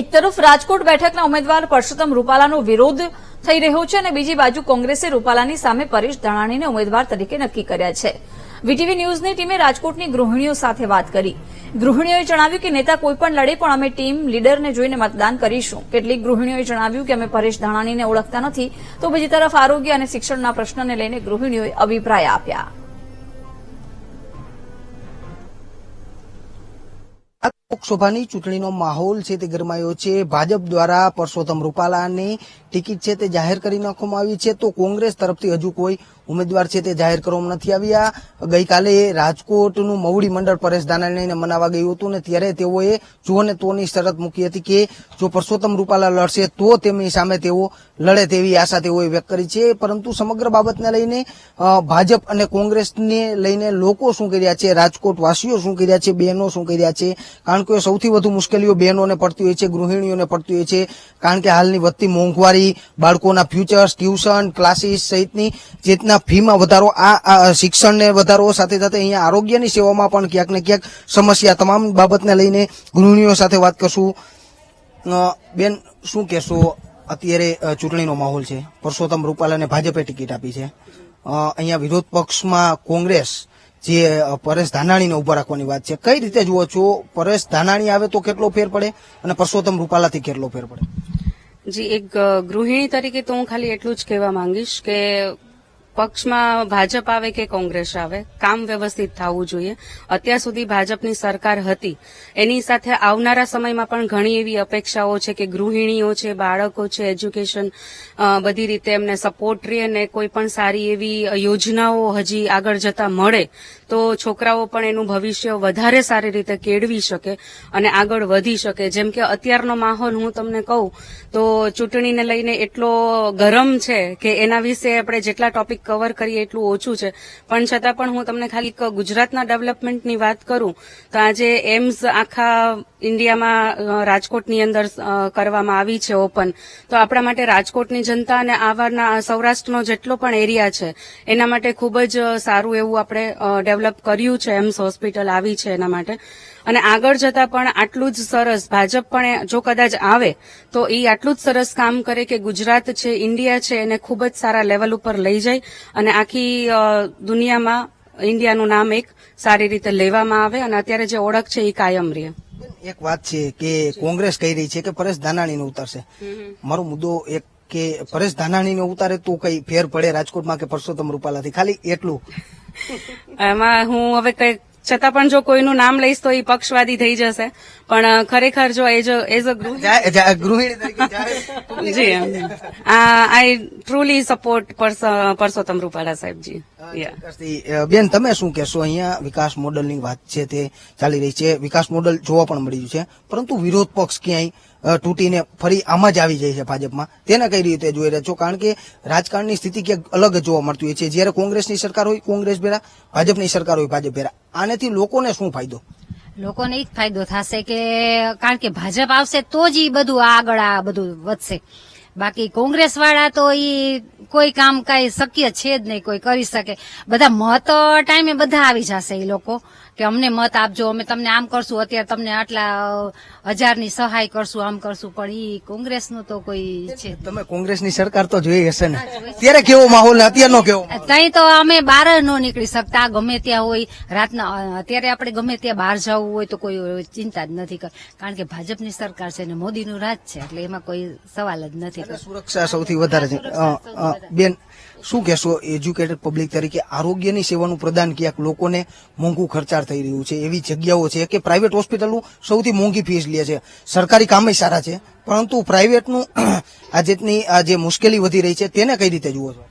એક તરફ રાજકોટ બેઠકના ઉમેદવાર પરસોત્તમ રૂપાલાનો વિરોધ થઈ રહ્યો છે અને બીજી બાજુ કોંગ્રેસે રૂપાલાની સામે પરેશ ધાણાણીને ઉમેદવાર તરીકે નક્કી કર્યા છે. વીટીવી ન્યૂઝની ટીમે રાજકોટની ગૃહિણીઓ સાથે વાત કરી. ગૃહિણીઓએ જણાવ્યું કે નેતા કોઈ પણ લડે પણ અમે ટીમ લીડરને જોઈને મતદાન કરીશું. કેટલીક ગૃહિણીઓએ જણાવ્યું કે અમે પરેશ ધાણાણીને ઓળખતા નથી. તો બીજી તરફ આરોગ્ય અને શિક્ષણના પ્રશ્નને લઈને ગૃહિણીઓએ અભિપ્રાય આપ્યા. લોકસભાની ચૂંટણીનો માહોલ છે તે ગરમાયો છે. ભાજપ દ્વારા પરસોત્તમ રૂપાલાની ટિકિટ છે તે જાહેર કરી નાખવામાં આવી છે. તો કોંગ્રેસ તરફથી હજુ કોઈ ઉમેદવાર છે તે જાહેર કરવામાં નથી આવ્યા. ગઈકાલે રાજકોટનું મવડી મંડળ પરેશ ધાનાણીને મનાવા ગયું હતું ને ત્યારે તેઓએ જો ને તોની શરત મૂકી હતી કે જો પરસોત્તમ રૂપાલા લડશે તો તેમની સામે તેઓ લડે તેવી આશા તેઓએ વ્યક્ત કરી છે. પરંતુ સમગ્ર બાબતને લઈને ભાજપ અને કોંગ્રેસને લઈને લોકો શું કર્યા છે? રાજકોટ વાસીઓ શું કર્યા છે? બહેનો શું કર્યા છે? કારણ કે સૌથી વધુ મુશ્કેલીઓ બહેનોને પડતી હોય છે, ગૃહિણીઓને પડતી હોય છે. કારણ કે હાલની વધતી મોંઘવારી, બાળકોના ફ્યુચર્સ, ટ્યુશન, ક્લાસીસ સહિતની જે રીતના ફીમાં વધારો, આ શિક્ષણને વધારો સાથે સાથે અહીંયા આરોગ્યની સેવામાં પણ ક્યાંક ને ક્યાંક સમસ્યા તમામ બાબતને લઈને ગૃહિણીઓ સાથે વાત કરશું. બેન, શું કહેશો? અત્યારે ચૂંટણીનો માહોલ છે. પરસોત્તમ રૂપાલાને ભાજપે ટિકિટ આપી છે. અહીંયા વિરોધ પક્ષમાં કોંગ્રેસ, જે પરેશ ધાનાણીને ઊભા રાખવાની વાત છે. કઈ રીતે જુઓ છો? પરેશ ધાનાણી આવે તો કેટલો ફેર પડે અને પરસોત્તમ રૂપાલાથી કેટલો ફેર પડે? જી, એક ગૃહિણી તરીકે તો હું ખાલી એટલું જ કહેવા માંગીશ કે પક્ષમાં ભાજપ આવે કે કોંગ્રેસ આવે, કામ વ્યવસ્થિત થવું જોઈએ. અત્યાર સુધી ભાજપની સરકાર હતી. એની સાથે આવનારા સમયમાં પણ ઘણી એવી અપેક્ષાઓ છે કે ગૃહિણીઓ છે, બાળકો છે, એજ્યુકેશન બધી રીતે એમને સપોર્ટ રહે અને કોઈ પણ સારી એવી યોજનાઓ હજી આગળ જતા મળે તો છોકરાઓ પણ એનું ભવિષ્ય વધારે સારી રીતે કેળવી શકે અને આગળ વધી શકે. જેમ કે અત્યારનો માહોલ હું તમને કહું, તો ચૂંટણીને લઈને એટલો ગરમ છે કે એના વિશે આપણે જેટલા ટોપિક કવર કરીએ એટલું ઓછું છે. પણ છતાં પણ હું તમને ખાલી ગુજરાતના ડેવલપમેન્ટની વાત કરું, તો આજે એમ્સ આખા ઇન્ડિયામાં રાજકોટની અંદર કરવામાં આવી છે ઓપન તો આપણા માટે રાજકોટની જનતા અને આવારના સૌરાષ્ટ્રનો જેટલો પણ એરિયા છે, એના માટે ખૂબ જ સારું એવું આપણે ડેવલપ કર્યું છે એમ્સ હોસ્પિટલ આવી છે એના માટે. અને આગળ જતા પણ આટલું જ સરસ ભાજપ પણ જો કદાચ આવે તો એ આટલું જ સરસ કામ કરે કે ગુજરાત છે ઇન્ડિયા છે એને ખૂબ જ સારા લેવલ ઉપર લઈ જાય અને આખી દુનિયામાં ઇન્ડિયાનું નામ એક સારી રીતે લેવામાં આવે અને અત્યારે જે ઓળખ છે એ કાયમ રહે. એક વાત છે કે કોંગ્રેસ કહી રહી છે કે પરેશ ધાનાણીને ઉતારશે. મારો મુદ્દો એક કે પરેશ ધાનાણીને ઉતારે તો કઈ ફેર પડે રાજકોટમાં કે પરસોત્તમ રૂપાલાથી? ખાલી એટલું. એમાં હું હવે કઈ છતાં પણ જો કોઈનું નામ લઈશ તો એ પક્ષવાદી થઈ જશે. પણ ખરેખર જો એઝ એઝ અ ગૃહ જા- જા- ગૃહિણી જી. I truly support Parshottam Rupala સાહેબજી. બેન તમે શું કહેશો? અહીંયા વિકાસ મોડલની વાત છે તે ચાલી રહી છે. વિકાસ મોડલ જોવા પણ મળ્યું છે. પરંતુ વિરોધ પક્ષ ક્યાંય તૂટીને ફરી આમાં જ આવી જાય છે ભાજપમાં. તેને કઈ રીતે જોઈ રહ્યા છો? કારણ કે રાજકારણની સ્થિતિ ક્યાંક અલગ જોવા મળતી હોય છે. જ્યારે કોંગ્રેસની સરકાર હોય, કોંગ્રેસ ભેરા ભાજપની સરકાર હોય, ભાજપ ભેરા આનાથી લોકોને શું ફાયદો? લોકોને એ જ ફાયદો થશે કે, કારણ કે ભાજપ આવશે તો જ એ બધું આગળ આ બધું વધશે. બાકી કોંગ્રેસ વાળા તો એ કોઈ કામ કઈ શક્ય છે જ નહીં, કોઈ કરી શકે. બધા મત ટાઈમે બધા આવી જશે એ લોકો. કે અમને મત આપજો અમે તમને આમ કરશું અત્યારે તમને આટલા હજારની સહાય કરશું આમ કરશું પણ ઈ કોંગ્રેસનું તો કોઈ છે તમે કોંગ્રેસની સરકાર તો જોઈ હશે ને. ત્યારે કેવો માહોલ અત્યારનો કેવો ત્યાં તો અમે બહાર ન નીકળી શકતા ગમે ત્યાં હોય રાતના અત્યારે આપણે ગમે ત્યાં બહાર જવું હોય તો કોઈ ચિંતા જ નથી કર કારણ કે ભાજપની સરકાર છે ને મોદીનું રાજ છે એટલે એમાં કોઈ સવાલ જ નથી સુરક્ષા સૌથી વધારે છે. બેન શું કહેશો એજ્યુકેટેડ પબ્લિક તરીકે આરોગ્યની સેવાનું પ્રદાન ક્યાંક લોકોને મોંઘું ખર્ચાળ થઈ રહ્યું છે, એવી જગ્યાઓ છે કે પ્રાઇવેટ હોસ્પિટલનું સૌથી મોંઘી ફીસ લે છે. સરકારી કામે સારા છે, પરંતુ પ્રાઇવેટનું આ જેટની, આ જે મુશ્કેલી વધી રહી છે, તેને કઈ રીતે જુઓ છો?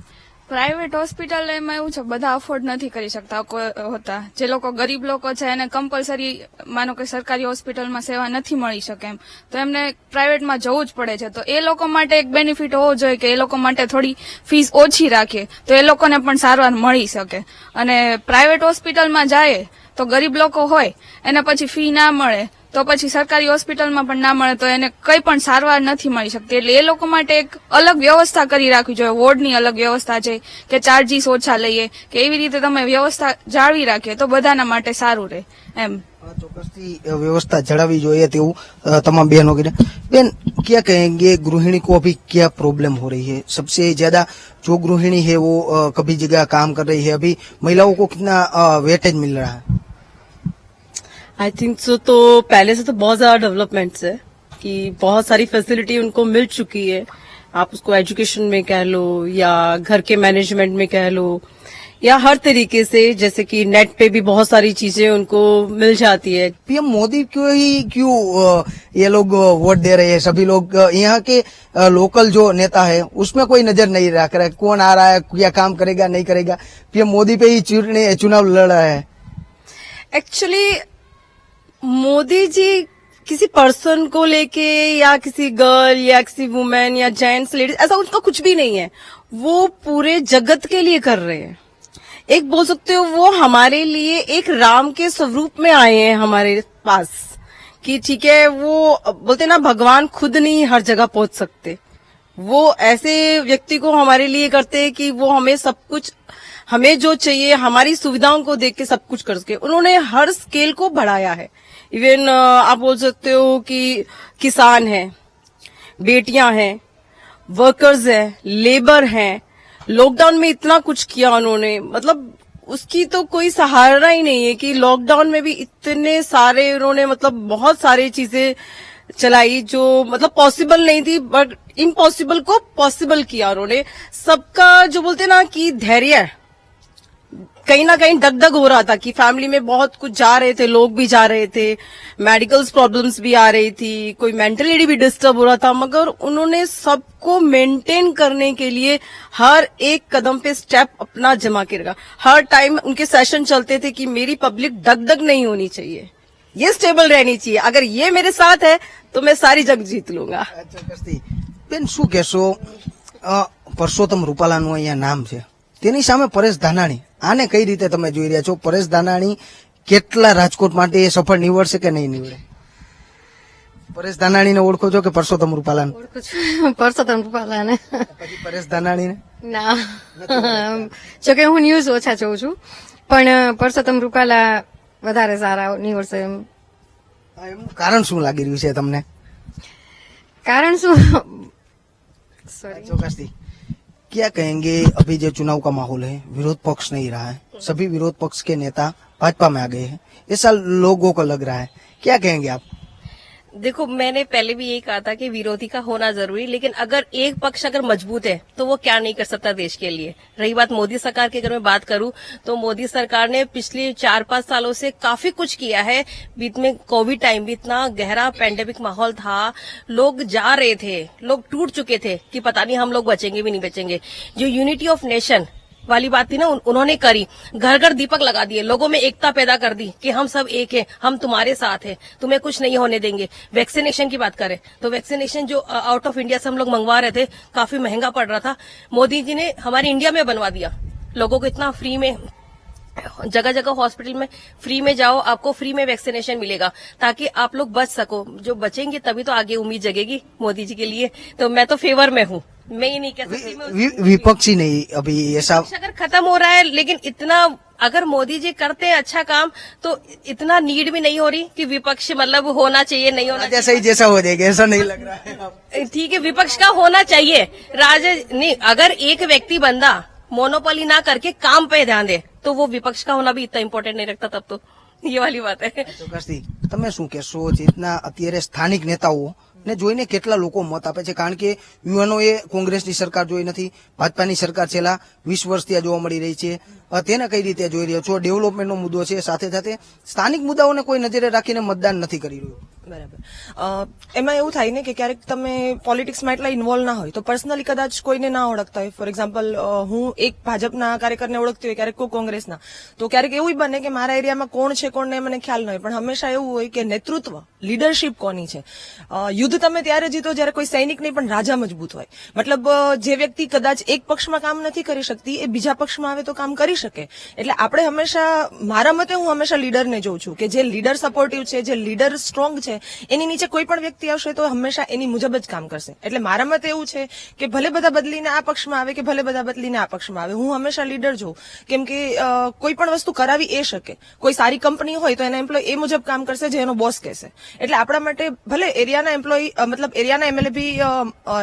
પ્રાઇવેટ હોસ્પિટલ એમાં એવું છે, બધા અફોર્ડ નથી કરી શકતા હોતા. જે લોકો ગરીબ લોકો છે, એને કમ્પલસરી માનો કે સરકારી હોસ્પિટલમાં સેવા નથી મળી શકે એમ. તો એમને પ્રાઇવેટમાં જવું જ પડે છે. તો એ લોકો માટે એક બેનિફિટ હોવો જોઈએ કે એ લોકો માટે થોડી ફીસ ઓછી રાખીએ તો એ લોકોને પણ સારવાર મળી શકે. અને પ્રાઇવેટ હોસ્પિટલમાં જાય તો ગરીબ લોકો હોય એને પછી ફી ના મળે તો પછી સરકારી હોસ્પિટલમાં પણ ના મળે તો એને કંઈ પણ સારવાર નથી મળી શકતી એટલે એ લોકો માટે એક અલગ વ્યવસ્થા કરી રાખવી જોઈએ વોર્ડની અલગ વ્યવસ્થા છે કે ચાર્જીસ ઓછા લઈએ કે એવી રીતે તમે વ્યવસ્થા જાળવી રાખીએ તો બધાના માટે સારું રહે એમ અ, ચોક્કસથી અ, व्यवस्था जड़ावी જોઈએ તેવું અ, તમામ बहनों के लिए बेन क्या कहेंगे गृहिणी को अभी क्या प्रॉब्लम हो रही है सबसे ज्यादा जो गृहिणी है वो अ, कभी जगह काम कर रही है अभी महिलाओं को कितना वेटेज मिल रहा है आई थिंक सो तो पहले से तो बहुत ज़्यादा डेवलपमेंट्स है कि बहुत सारी फैसिलिटी उनको मिल चुकी है। आप उसको एजुकेशन में कह लो या घर के मैनेजमेंट में कह लो या हर तरीके से जैसे कि नेट पे भी बहुत सारी चीज़ें उनको मिल जाती है। पीएम मोदी क्यों ही क्यों ये लोग वोट दे रहे हैं? सभी लोग यहाँ के लोकल जो नेता है उसमें कोई नज़र नहीं रख रहा है। कौन आ रहा है क्या काम करेगा नहीं करेगा? पीएम मोदी पे ही चुनाव चुनाव लड़ रहा है। एक्चुअली मोदी जी किसी पर्सन को लेके या किसी गर्ल या किसी वुमेन या जेंट्स लेडीज़, ऐसा उनका कुछ भी नहीं है। वो पूरे जगत के लिए कर रहे हैं। एक बोल सकते हो, वो हमारे लिए एक राम के स्वरूप में आए हैं हमारे पास कि ठीक है, वो बोलते ना, भगवान खुद नहीं हर जगह पहुँच सकते। वो ऐसे व्यक्ति को हमारे लिए करते हैं कि वो हमें सब कुछ हमें जो चाहिए, हमारी सुविधाओं को देख के सब कुछ कर सके। उन्होंने हर स्केल को बढ़ाया है। इवन आप बोल सकते हो कि किसान हैं, बेटियाँ हैं वर्कर्स हैं लेबर हैं। लॉकडाउन में इतना कुछ किया उन्होंने। मतलब उसकी तो कोई सहारा ही नहीं है कि लॉकडाउन में भी इतने सारे उन्होंने मतलब बहुत सारी चीज़ें चलाई जो मतलब पॉसिबल नहीं थी बट इम्पॉसिबल को पॉसिबल किया उन्होंने। सबका जो बोलते ना कि धैर्य कहीं ना कहीं दग दग हो रहा था कि फैमिली में बहुत कुछ जा रहे थे लोग भी जा रहे थे मेडिकल प्रॉब्लम्स भी आ रही थी कोई मेंटली भी डिस्टर्ब हो रहा था मगर उन्होंने सबको मेंटेन करने के लिए हर एक कदम पे स्टेप अपना जमा के रखा हर टाइम उनके सेशन चलते थे कि मेरी पब्लिक दग दग नहीं होनी चाहिए ये स्टेबल रहनी चाहिए अगर ये मेरे साथ है तो मैं सारी जंग जीत लूंगा ચોક્કસથી બેન શું કહેશો અ, પરસોત્તમ રૂપાલાનું અહીંયા નામ છે તેની સામે પરેશ ધાનાણી આને કઈ રીતે તમે જોઈ રહ્યા છો? પરેશ ધાનાણી કેટલા રાજકોટ માટે એ સફળ નીવડશે કે નહીં નીવડે? પરેશ ધાનાણીને ઓળખો છો કે પરસોત્તમ રૂપાલાને? ઓળખું છું. પરસોત્તમ રૂપાલાને. પછી પરેશ ધાનાણીને? ના. જોકે હું ન્યૂઝ ઓછા જોઉં છું. પણ પરસોત્તમ રૂપાલા વધારે સારા નીવડશે એમ. કારણ શું લાગી રહ્યું છે તમને? કારણ શું? સોરી ચોક્કસથી. क्या कहेंगे अभी जो चुनाव का माहौल है विरोध पक्ष नहीं रहा है सभी विरोध पक्ष के नेता भाजपा में आ गए हैं ऐसा लोगों को लग रहा है क्या कहेंगे आप देखो, मैंने पहले भी यही कहा था कि विरोधी का होना ज़रूरी, लेकिन अगर एक पक्ष अगर मज़बूत है तो वो क्या नहीं कर सकता देश के लिए। रही बात मोदी सरकार की अगर मैं बात करूँ तो मोदी सरकार ने पिछले चार पाँच सालों से काफ़ी कुछ किया है। बीच में कोविड टाइम भी इतना गहरा पैंडेमिक माहौल था, लोग जा रहे थे, लोग टूट चुके थे कि पता नहीं हम लोग बचेंगे भी नहीं बचेंगे। जो यूनिटी ऑफ़ नेशन वाली बात थी ना, उन- उन्होंने करी। घर घर दीपक लगा दिए। लोगों में एकता पैदा कर दी कि हम सब एक हैं, हम तुम्हारे साथ हैं, तुम्हें कुछ नहीं होने देंगे। वैक्सीनेशन की बात करें तो वैक्सीनेशन जो आउट ऑफ़ इंडिया से हम लोग मंगवा रहे थे, काफ़ी महँगा पड़ रहा था। मोदी जी ने हमारे इंडिया में बनवा दिया। लोगों को इतना फ्री में जगह जगह हॉस्पिटल में फ्री में जाओ आपको फ्री में वैक्सीनेशन मिलेगा। ताकि आप लोग बच सको। जो बचेंगे तभी तो आगे उम्मीद जगेगी मोदी जी के लिए। तो मैं तो फेवर में हूँ। मैं ही नहीं कह सकती विपक्षी नहीं अभी ऐसा पक्ष अगर खत्म हो रहा है लेकिन इतना अगर मोदी जी करते हैं अच्छा काम तो इतना नीड भी नहीं हो रही कि विपक्ष मतलब होना चाहिए नहीं होना जैसा ही जैसा हो जाएगा ऐसा नहीं लग रहा है ठीक है विपक्ष का होना चाहिए। राज नहीं अगर एक व्यक्ति बंदा मोनोपोली ना करके काम पे ध्यान दे तो वो विपक्ष का होना भी इतना इम्पोर्टेंट नहीं रखता तब तो ये वाली बात है ચોક્કસથી તમે શું કહેશો જેટના અત્યારે સ્થાનિક નેતાઓ ને જોઈને કેટલા લોકો મત આપે છે કારણ કે યુવાનોએ કોંગ્રેસની સરકાર જોઈ નથી ભાજપાની સરકાર છેલ્લા વીસ વર્ષથી આ જોવા મળી રહી છે અ, તેને કઈ રીતે જોઈ રહ્યો છો ડેવલપમેન્ટનો મુદ્દો છે સાથે સાથે સ્થાનિક મુદ્દાઓને કોઈ નજરે રાખીને મતદાન નથી કરી રહ્યું બરાબર. એમાં એવું થાય ને કે ક્યારેક તમે પોલિટિક્સમાં એટલા ઇન્વોલ્વ ના હોય, તો પર્સનલી કદાચ કોઈને ના ઓળખતા હોય. ફોર એક્ઝામ્પલ હું એક ભાજપના કાર્યકરને ઓળખતી હોય, ક્યારેક કોઈ કોંગ્રેસના. તો ક્યારેક એવું બને કે મારા એરિયામાં કોણ છે કોણ મને ખ્યાલ ન હોય. પણ હંમેશા એવું હોય કે નેતૃત્વ લીડરશીપ કોની છે? યુદ્ધ તમે ત્યારે જીતો જ્યારે કોઈ સૈનિક નહીં, પણ રાજા મજબૂત હોય. મતલબ જે વ્યક્તિ કદાચ એક પક્ષમાં કામ નથી કરી શકતી, એ બીજા પક્ષમાં આવે તો કામ કરી શકે. એટલે આપણે હંમેશા, મારા મતે હું હંમેશા લીડરને જોઉં છું કે જે લીડર સપોર્ટિવ છે, જે લીડર સ્ટ્રોંગ છે એની નીચે કોઈ પણ વ્યક્તિ આવશે તો હંમેશા એની મુજબ જ કામ કરશે. એટલે મારા મત એવું છે કે ભલે બધા બદલીને આ પક્ષમાં આવે કે ભલે બધા બદલીને આ પક્ષમાં આવે, હું હંમેશા લીડર જોઉં કેમ કે કોઈ પણ વસ્તુ કરાવી એ શકે. કોઈ સારી કંપની હોય તો એના એમ્પ્લોય એ મુજબ કામ કરશે જે એનો બોસ કહેશે. એટલે આપણા માટે ભલે એરિયાના એમ્પ્લોય મતલબ એરિયાના એમએલએ બી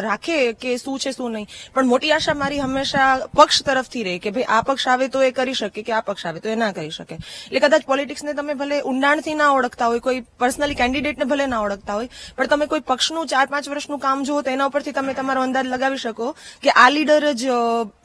રાખે કે શું છે શું નહીં, પણ મોટી આશા મારી હંમેશા પક્ષ તરફથી રહે કે ભાઈ આ પક્ષ આવે તો એ કરી શકે કે આ પક્ષ આવે તો એ ના કરી શકે. એટલે કદાચ પોલિટિક્સને તમે ભલે ઊંડાણથી ના ઓળખતા હોય, કોઈ પર્સનલી કેન્ડિડેટને ભલે ના ઓળખતા હોય. પણ તમે કોઈ પક્ષનું ચાર પાંચ વર્ષનું કામ જુઓ તો એના ઉપરથી તમે તમારો અંદાજ લગાવી શકો કે આ લીડર જ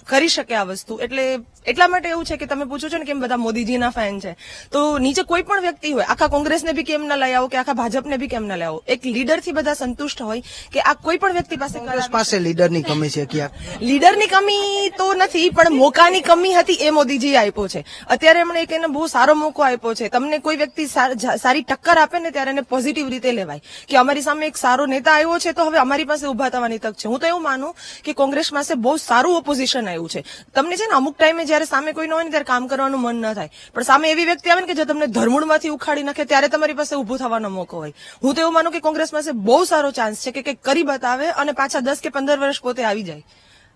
કરી શકે આ વસ્તુ. એટલે એટલા માટે એવું છે કે તમે પૂછો છો ને કેમ બધા મોદીજીના ફેન છે. તો નીચે કોઈ પણ વ્યક્તિ હોય આખા કોંગ્રેસને બી કેમ ના લઈ આવો કે આખા ભાજપને બી કેમ ના લઈ આવો? એક લીડરથી બધા સંતુષ્ટ હોય કે આ કોઈ પણ વ્યક્તિ પાસે પાસે લીડરની કમી છે ક્યાંક લીડરની કમી તો નથી પણ મોકાની કમી હતી એ મોદીજી આપ્યો છે. અત્યારે એમણે એક એને બહુ સારો મોકો આપ્યો છે. તમને કોઈ વ્યક્તિ સારી ટક્કર આપે ને ત્યારે એને પોઝિટિવ રીતે લેવાય. કે અમારી સામે એક સારો નેતા આવ્યો છે તો હવે અમારી પાસે ઊભા થવાની તક છે. હું તો એવું માનું કે કોંગ્રેસ પાસે બહુ સારું ઓપોઝિશન આવ્યું છે. તમને છે ને અમુક ટાઈમે જયારે સામે કોઈ ન હોય ને ત્યારે કામ કરવાનું મન ન થાય. પણ સામે એવી વ્યક્તિ આવે ને કે જે તમને ધરમૂળમાંથી ઉખાડી નાખે, ત્યારે તમારી પાસે ઉભું થવાનો મોકો હોય. હું તો એવું માનું કે કોંગ્રેસ પાસે બહુ સારો ચાન્સ છે કે કંઈક કરી બતાવે અને પાછા દસ કે પંદર વર્ષ પોતે આવી જાય.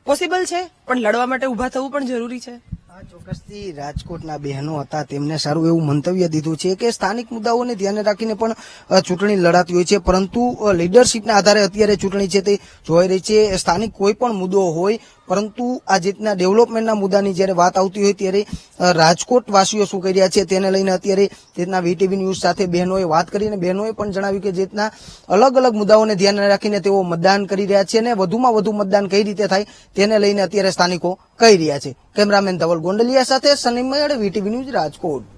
પોસિબલ છે, પણ લડવા માટે ઊભા થવું પણ જરૂરી છે. ચોક્કસથી રાજકોટના બહેનો હતા, તેમને સારું એવું મંતવ્ય દીધું છે કે સ્થાનિક મુદ્દાઓને ધ્યાને રાખીને પણ ચૂંટણી લડાતી હોય છે, પરંતુ લીડરશીપના આધારે અત્યારે ચૂંટણી છે તે જોઈ રહી છે. સ્થાનિક કોઈ પણ મુદ્દો હોય, પરંતુ આ રીતના ડેવલપમેન્ટના મુદ્દાની જ્યારે વાત આવતી હોય ત્યારે રાજકોટ વાસીઓ શું કરી રહ્યા છે તેને લઈને અત્યારે જે રીતના વીટીવી ન્યૂઝ સાથે બહેનોએ વાત કરીને બહેનોએ પણ જણાવ્યું કે જે રીતના અલગ અલગ મુદ્દાઓને ધ્યાને રાખીને તેઓ મતદાન કરી રહ્યા છે અને વધુમાં વધુ મતદાન કઈ રીતે થાય તેને લઈને અત્યારે સ્થાનિકો કહી રહ્યા છે. કેમેરામેન ધવલ ગોંડલિયા સાથે સની મેળ વીટીવી ન્યૂઝ રાજકોટ.